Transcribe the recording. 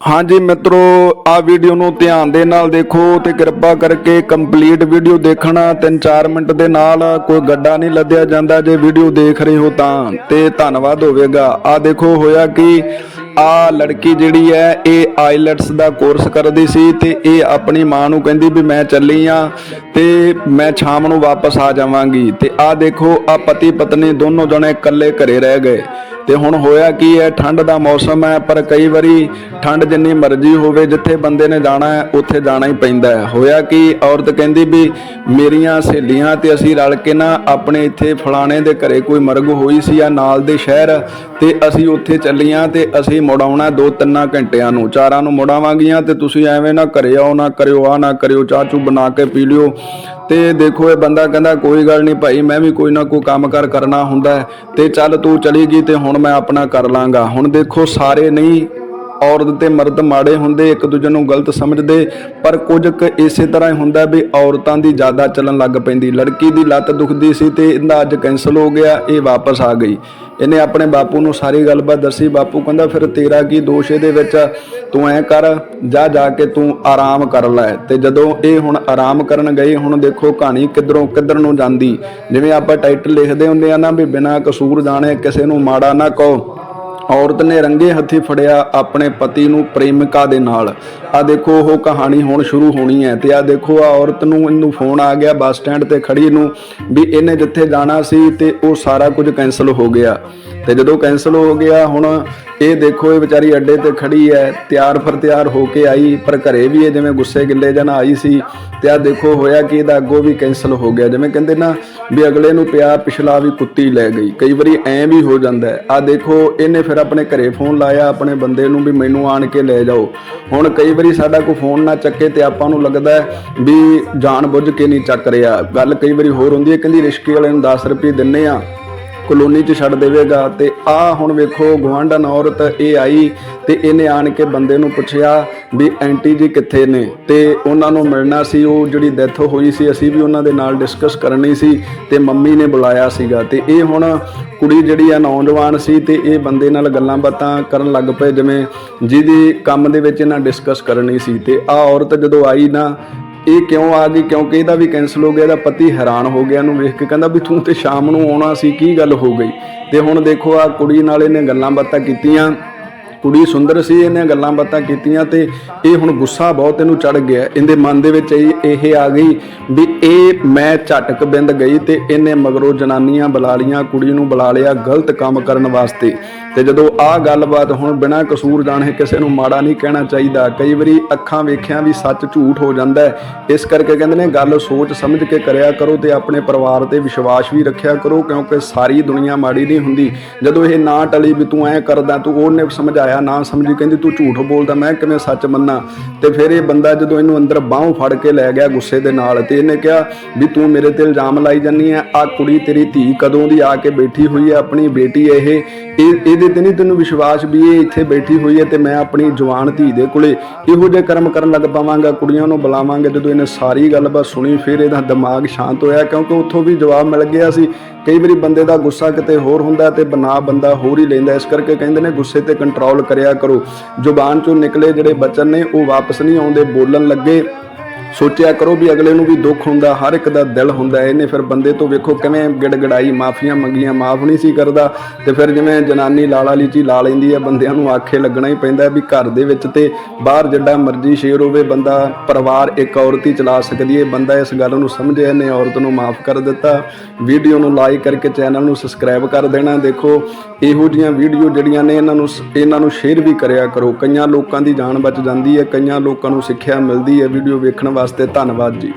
ਹਾਂਜੀ ਮਿੱਤਰੋ ਆ ਵੀਡੀਓ ਨੂੰ ਧਿਆਨ ਦੇ ਨਾਲ ਦੇਖੋ ਤੇ ਕਿਰਪਾ ਕਰਕੇ ਕੰਪਲੀਟ ਵੀਡੀਓ ਦੇਖਣਾ। 3-4 ਮਿੰਟ ਦੇ ਨਾਲ ਕੋਈ ਗੱਡਾ ਨਹੀਂ ਲੱਦਿਆ ਜਾਂਦਾ। ਜੇ ਵੀਡੀਓ ਦੇਖ ਰਹੇ ਹੋ ਤਾਂ, ਤੇ ਧੰਨਵਾਦ ਹੋਵੇਗਾ। ਆ ਦੇਖੋ, ਹੋਇਆ ਕਿ? ਆ ਲੜਕੀ ਜਿਹੜੀ ਹੈ, ਇਹ ਆਈਲੈਟਸ ਦਾ ਕੋਰਸ ਕਰਦੀ ਸੀ ਤੇ ਇਹ ਆਪਣੀ ਮਾਂ ਨੂੰ ਕਹਿੰਦੀ ਵੀ ਮੈਂ ਚੱਲੀ ਆ ਤੇ ਮੈਂ ਸ਼ਾਮ ਨੂੰ ਵਾਪਸ ਆ ਜਾਵਾਂਗੀ। ਤੇ ਆ ਦੇਖੋ ਆ ਪਤੀ ਪਤਨੀ ਦੋਨੋਂ ਜਣੇ ਇਕੱਲੇ ਘਰੇ ਰਹਿ ਗਏ। ਤੇ ਹੁਣ ਹੋਇਆ ਕੀ ਹੈ? ਠੰਡ ਦਾ ਮੌਸਮ ਹੈ, ਪਰ ਕਈ ਵਾਰੀ ਠੰਡ ਜਿੰਨੀ ਮਰਜ਼ੀ ਹੋਵੇ, ਜਿੱਥੇ ਬੰਦੇ ਨੇ ਜਾਣਾ ਹੈ, ਉੱਥੇ ਜਾਣਾ ਹੀ ਪੈਂਦਾ ਹੈ। ਹੋਇਆ ਕਿ? ਔਰਤ ਕਹਿੰਦੀ ਵੀ ਮੇਰੀਆਂ ਸਹੇਲੀਆਂ ਤੇ ਅਸੀਂ ਰਲ ਕੇ ਨਾ ਆਪਣੇ ਇੱਥੇ ਫਲਾਣੇ ਦੇ ਘਰੇ ਕੋਈ ਮਰਗ ਹੋਈ ਸੀ ਆ ਨਾਲ ਦੇ ਸ਼ਹਿਰ ਤੇ ਅਸੀਂ ਉੱਥੇ ਚੱਲੀਆਂ ਤੇ ਅਸੀਂ ਮੁੜਾਉਣਾ ਦੋ ਤਿੰਨਾਂ ਘੰਟਿਆਂ ਨੂੰ। ਚਾਰਾਂ ਨੂੰ ਮੁੜਾਵਾਂਗੀਆਂ ਤੇ ਤੁਸੀਂ ਐਵੇਂ ਨਾ ਘਰੇ ਆਓ ਨਾ ਕਰਿਓ ਆ ਨਾ ਕਰਿਓ ਚਾਹ ਚੂ ਬਣਾ ਕੇ ਪੀ ਲਿਓ। ਤੇ ਦੇਖੋ ਇਹ ਬੰਦਾ ਕਹਿੰਦਾ ਕੋਈ ਗੱਲ ਨਹੀਂ ਭਾਈ ਮੈਂ ਵੀ ਕੋਈ ਨਾ ਕੋਈ ਕੰਮ ਕਰ ਕਰਨਾ ਹੁੰਦਾ ਹੈ, ਤੇ ਚੱਲ ਤੂੰ ਚਲੀ ਗਈ ਤੇ ਹੁਣ ਮੈਂ ਆਪਣਾ ਕਰ ਲਾਂਗਾ। ਹੁਣ ਦੇਖੋ ਸਾਰੇ ਨਹੀਂ ਔਰਤ ਤੇ ਮਰਦ ਮਾੜੇ ਹੁੰਦੇ ਇੱਕ ਦੂਜੇ ਨੂੰ ਗਲਤ ਸਮਝਦੇ ਪਰ ਕੁਝ ਕੁ ਇਸੇ ਤਰ੍ਹਾਂ ਹੀ ਹੁੰਦਾ ਵੀ ਔਰਤਾਂ ਦੀ ਜ਼ਿਆਦਾ ਚੱਲਣ ਲੱਗ ਪੈਂਦੀ। ਲੜਕੀ ਦੀ ਲੱਤ ਦੁਖਦੀ ਸੀ ਤੇ ਇਹਦਾ ਅੱਜ ਕੈਨਸਲ ਹੋ ਗਿਆ ਇਹ ਵਾਪਸ ਆ ਗਈ। ਇਹਨੇ ਆਪਣੇ ਬਾਪੂ ਨੂੰ ਸਾਰੀ ਗੱਲਬਾਤ ਦੱਸੀ। ਬਾਪੂ ਕਹਿੰਦਾ, ਫਿਰ ਤੇਰਾ ਕੀ ਦੋਸ਼ ਇਹਦੇ ਵਿੱਚ? ਤੂੰ ਐ ਕਰ, ਜਾ ਜਾ ਕੇ ਤੂੰ ਆਰਾਮ ਕਰ ਲੈ। ਤੇ ਜਦੋਂ ਇਹ ਹੁਣ ਆਰਾਮ ਕਰਨ ਗਏ ਹੁਣ ਦੇਖੋ ਕਹਾਣੀ ਕਿੱਧਰੋਂ ਕਿੱਧਰ ਨੂੰ ਜਾਂਦੀ। ਜਿਵੇਂ ਆਪਾਂ ਟਾਈਟਲ ਲਿਖਦੇ ਹੁੰਦੇ ਆ ਨਾ ਵੀ ਬਿਨਾਂ ਕਸੂਰ ਜਾਣੇ ਕਿਸੇ ਨੂੰ ਮਾੜਾ ਨਾ ਕਹੋ। ਔਰਤ ਨੇ ਰੰਗੇ ਹੱਥੀ ਫੜਿਆ ਆਪਣੇ ਪਤੀ ਨੂੰ ਪ੍ਰੇਮਿਕਾ ਦੇ ਨਾਲ। ਆ ਦੇਖੋ, ਉਹ ਕਹਾਣੀ ਹੁਣ ਸ਼ੁਰੂ ਹੋਣੀ ਹੈ ਤੇ ਆ ਦੇਖੋ ਆ ਔਰਤ ਨੂੰ ਇਹਨੂੰ ਫੋਨ ਆ ਗਿਆ ਬੱਸ ਸਟੈਂਡ ਤੇ ਖੜੀ ਨੂੰ ਵੀ ਇਹਨੇ ਜਿੱਥੇ ਜਾਣਾ ਸੀ ਤੇ ਉਹ ਸਾਰਾ ਕੁਝ ਕੈਨਸਲ ਹੋ ਗਿਆ। ਤੇ ਜਦੋਂ ਕੈਨਸਲ ਹੋ ਗਿਆ, ਹੁਣ ਇਹ ਦੇਖੋ, ਇਹ ਵਿਚਾਰੀ ਅੱਡੇ ਤੇ ਖੜੀ ਹੈ, ਤਿਆਰ ਫਰ ਤਿਆਰ ਹੋ ਕੇ ਆਈ, ਪਰ ਘਰੇ ਵੀ ਇਹ ਜਿਵੇਂ ਗੁੱਸੇ ਗਿੱਲੇ ਜਨ ਆਈ ਸੀ ਤੇ ਆ ਦੇਖੋ, ਹੋਇਆ ਕਿ ਇਹਦਾ ਅੱਗੋਂ ਵੀ ਕੈਨਸਲ ਹੋ ਗਿਆ। ਜਿਵੇਂ ਕਹਿੰਦੇ ਨਾ ਵੀ ਅਗਲੇ ਨੂੰ ਪਿਆ ਪਿਛਲਾ ਵੀ ਕੁੱਤੀ ਲੈ ਗਈ। ਕਈ ਵਾਰੀ ਐਂ ਵੀ ਹੋ ਜਾਂਦਾ ਹੈ। ਆ ਦੇਖੋ, ਇਹਨੇ ਫਿਰ ਆਪਣੇ ਘਰੇ ਫੋਨ ਲਾਇਆ, ਆਪਣੇ ਬੰਦੇ ਨੂੰ ਵੀ ਮੈਨੂੰ ਆਣ ਕੇ ਲੈ ਜਾਓ। ਹੁਣ ਕਈ ਵਾਰੀ ਸਾਡਾ ਕੋਈ ਫੋਨ ਨਾ ਚੱਕੇ ਤੇ ਆਪਾਂ ਨੂੰ ਲੱਗਦਾ ਵੀ ਜਾਣ ਬੁੱਝ ਕੇ ਨਹੀਂ ਚੱਕ ਰਿਹਾ। ਗੱਲ ਕਈ ਵਾਰੀ ਹੋਰ ਹੁੰਦੀ ਹੈ, ਕਹਿੰਦੀ ਰਿਸ਼ਕੇ ਵਾਲੇ ਨੂੰ 10 ਰੁਪਏ ਦਿੰਨੇ ਆ। ਕਲੋਨੀ 'ਚ ਛੱਡ ਦੇਵੇਗਾ ਤੇ ਆ ਹੁਣ ਵੇਖੋ ਗਵਾਂਢਣ ਔਰਤ ਇਹ ਆਈ ਤੇ ਇਹਨੇ ਆਣ ਕੇ ਬੰਦੇ ਨੂੰ ਪੁੱਛਿਆ ਵੀ ਐਂਟੀ ਜੀ ਕਿੱਥੇ ਨੇ? ਤੇ ਉਹਨਾਂ ਨੂੰ ਮਿਲਣਾ ਸੀ, ਉਹ ਜਿਹੜੀ ਡੈਥ ਹੋਈ ਸੀ, ਅਸੀਂ ਵੀ ਉਹਨਾਂ ਦੇ ਨਾਲ ਡਿਸਕਸ ਕਰਨੀ ਸੀ ਤੇ ਮੰਮੀ ਨੇ ਬੁਲਾਇਆ ਸੀਗਾ। ਤੇ ਇਹ ਹੁਣ ਕੁੜੀ ਜਿਹੜੀ ਆ ਨੌਜਵਾਨ ਸੀ ਤੇ ਇਹ ਬੰਦੇ ਨਾਲ ਗੱਲਾਂ ਬਾਤਾਂ ਕਰਨ ਲੱਗ ਪਏ, ਜਿਵੇਂ ਜਿਹਦੀ ਕੰਮ ਦੇ ਵਿੱਚ ਇਹਨਾਂ ਡਿਸਕਸ ਕਰਨੀ ਸੀ। ਤੇ ਆ ਔਰਤ ਜਦੋਂ ਆਈ ਨਾ ਇਹ ਕਿਉਂ ਆ ਗਈ? ਕਿਉਂਕਿ ਇਹਦਾ ਵੀ ਕੈਨਸਲ ਹੋ ਗਿਆ, ਇਹਦਾ ਪਤੀ ਹੈਰਾਨ ਹੋ ਗਿਆ ਇਹਨੂੰ ਵੇਖ ਕੇ। ਕਹਿੰਦਾ ਵੀ ਤੂੰ ਤੇ ਸ਼ਾਮ ਨੂੰ ਆਉਣਾ ਸੀ, ਕੀ ਗੱਲ ਹੋ ਗਈ? ਤੇ ਹੁਣ ਦੇਖੋ ਆ ਕੁੜੀ ਨਾਲ ਇਹਨੇ ਗੱਲਾਂ ਬਾਤਾਂ ਕੀਤੀਆਂ। ਕੁੜੀ ਸੁੰਦਰ ਸੀ, ਇਹਨੇ ਗੱਲਾਂ ਬਾਤਾਂ ਕੀਤੀਆਂ ਤੇ ਇਹ ਹੁਣ ਗੁੱਸਾ ਬਹੁਤ ਇਹਨੂੰ ਚੜ ਗਿਆ। ਇਹਦੇ ਮਨ ਦੇ ਵਿੱਚ ਇਹ ਇਹ ਆ ਗਈ ਵੀ ਇਹ ਮੈਂ ਝਟਕ ਬਿੰਦ ਗਈ ਤੇ ਇਹਨੇ ਮਗਰੋਂ ਜਨਾਨੀਆਂ ਬੁਲਾ ਲੀਆਂ ਕੁੜੀ ਨੂੰ ਬੁਲਾ ਲਿਆ ਗਲਤ ਕੰਮ ਕਰਨ ਵਾਸਤੇ। ਤੇ ਜਦੋਂ ਆਹ ਗੱਲਬਾਤ ਹੁਣ ਬਿਨਾਂ ਕਸੂਰ ਜਾਣੇ ਕਿਸੇ ਨੂੰ ਮਾੜਾ ਨਹੀਂ ਕਹਿਣਾ ਚਾਹੀਦਾ, ਕਈ ਵਾਰੀ ਅੱਖਾਂ ਵੇਖਿਆ ਵੀ ਸੱਚ ਝੂਠ ਹੋ ਜਾਂਦਾ ਇਸ ਕਰਕੇ ਕਹਿੰਦੇ ਨੇ ਗੱਲ ਸੋਚ ਸਮਝ ਕੇ ਕਰਿਆ ਕਰੋ ਤੇ ਆਪਣੇ ਪਰਿਵਾਰ ਤੇ ਵਿਸ਼ਵਾਸ ਵੀ ਰੱਖਿਆ ਕਰੋ, ਕਿਉਂਕਿ ਸਾਰੀ ਦੁਨੀਆ ਮਾੜੀ ਨਹੀਂ ਹੁੰਦੀ। ਜਦੋਂ ਇਹ ਨਾ ਟਲੀ ਵੀ ਤੂੰ ਐ ਕਰਦਾ, ਤੂੰ ਉਹਨੇ ਸਮਝਾਇਆ, ਨਾ ਸਮਝੀ, ਕਹਿੰਦੀ ਤੂੰ ਝੂਠ ਬੋਲਦਾ, ਮੈਂ ਕਿਵੇਂ ਸੱਚ ਮੰਨਾਂ? ਤੇ ਫਿਰ ਇਹ ਬੰਦਾ ਜਦੋਂ ਇਹਨੂੰ ਅੰਦਰ ਬਾਹੋਂ ਫੜ ਕੇ ਲੈ ਗਿਆ ਗੁੱਸੇ ਦੇ ਨਾਲ ਤੇ ਇਹਨੇ ਕਿਹਾ ਵੀ ਤੂੰ ਮੇਰੇ ਤੇ ਇਲਜ਼ਾਮ ਲਾਈ ਜੰਨੀ ਆ ਆ ਕੁੜੀ ਤੇਰੀ ਧੀ ਕਦੋਂ ਦੀ ਆ ਕੇ ਬੈਠੀ ਹੋਈ ਹੈ ਆਪਣੀ ਬੇਟੀ ਇਹ। ਇਹ, ਇਹਦੇ ਤੇ ਨਹੀਂ ਤੈਨੂੰ ਵਿਸ਼ਵਾਸ ਵੀ ਇਹ ਇੱਥੇ ਬੈਠੀ ਹੋਈ ਹੈ ਤੇ ਮੈਂ ਆਪਣੀ ਜਵਾਨ ਧੀ ਦੇ ਕੋਲੇ ਇਹੋ ਜਿਹੇ ਕਰਮ ਕਰਨ ਲੱਗ ਪਾਵਾਂਗਾ, ਕੁੜੀਆਂ ਨੂੰ ਬੁਲਾਵਾਂਗੇ। ਜਦੋਂ ਇਹਨੇ ਸਾਰੀ ਗੱਲਬਾਤ ਸੁਣੀ, ਫਿਰ ਇਹਦਾ ਦਿਮਾਗ ਸ਼ਾਂਤ ਹੋਇਆ ਕਿਉਂਕਿ ਉੱਥੋਂ ਵੀ ਜਵਾਬ ਮਿਲ ਗਿਆ ਸੀ। ਕਈ ਵਾਰੀ ਬੰਦੇ ਦਾ ਗੁੱਸਾ ਕਿਤੇ ਹੋਰ ਹੁੰਦਾ ਤੇ ਬਨਾ ਬੰਦਾ ਹੋਰ ਹੀ ਲੈਂਦਾ, ਇਸ ਕਰਕੇ ਕਹਿੰਦੇ ਨੇ ਗੁੱਸੇ ਤੇ ਕੰਟਰੋਲ ਕਰਿਆ ਕਰੋ। ਜ਼ੁਬਾਨ ਚੋਂ ਨਿਕਲੇ ਜਿਹੜੇ ਬਚਨ ਨੇ, ਉਹ ਵਾਪਸ ਨਹੀਂ ਆਉਂਦੇ, ਬੋਲਣ ਲੱਗੇ। ਸੋਚਿਆ ਕਰੋ ਵੀ ਅਗਲੇ ਨੂੰ ਵੀ ਦੁੱਖ ਹੁੰਦਾ, ਹਰ ਇੱਕ ਦਾ ਦਿਲ ਹੁੰਦਾ, ਇਹਨੇ ਫਿਰ ਬੰਦੇ ਤੋਂ ਵੇਖੋ ਕਿਵੇਂ ਗਿੜਗੜਾਈ, ਮਾਫੀਆਂ ਮੰਗੀਆਂ, ਮਾਫ ਨਹੀਂ ਸੀ ਕਰਦਾ। ਤੇ ਫਿਰ ਜਿਵੇਂ ਜਨਾਨੀ ਲਾਲਾ ਲੀਚੀ ਲਾ ਲੈਂਦੀ ਹੈ, ਬੰਦਿਆਂ ਨੂੰ ਆਖੇ ਲੱਗਣਾ ਹੀ ਪੈਂਦਾ ਵੀ ਘਰ ਦੇ ਵਿੱਚ ਤੇ ਬਾਹਰ ਜਿੱਡਾ ਮਰਜ਼ੀ ਸ਼ੇਰ ਹੋਵੇ, ਬੰਦਾ ਪਰਿਵਾਰ ਇੱਕ ਔਰਤ ਹੀ ਚਲਾ ਸਕਦੀ ਹੈ। ਬੰਦਾ ਇਸ ਗੱਲ ਨੂੰ ਸਮਝਿਆ ਇਹਨੇ ਔਰਤ ਨੂੰ ਮਾਫ ਕਰ ਦਿੱਤਾ। ਵੀਡੀਓ ਨੂੰ ਲਾਈਕ ਕਰਕੇ ਚੈਨਲ ਨੂੰ ਸਬਸਕ੍ਰਾਈਬ ਕਰ ਦੇਣਾ। ਦੇਖੋ, ਇਹੋ ਜੀਆਂ ਵੀਡੀਓ ਜਿਹੜੀਆਂ ਨੇ, ਇਹਨਾਂ ਨੂੰ ਇਹਨਾਂ ਨੂੰ ਸ਼ੇਅਰ ਵੀ ਕਰਿਆ ਕਰੋ। ਕਈਆਂ ਲੋਕਾਂ ਦੀ ਜਾਨ ਬਚ ਜਾਂਦੀ ਹੈ, ਕਈਆਂ ਲੋਕਾਂ ਨੂੰ ਸਿੱਖਿਆ ਮਿਲਦੀ ਹੈ। ਵੀਡੀਓ ਵੇਖਣ ਵਾਸਤੇ ਵਾਸਤੇ ਧੰਨਵਾਦ ਜੀ।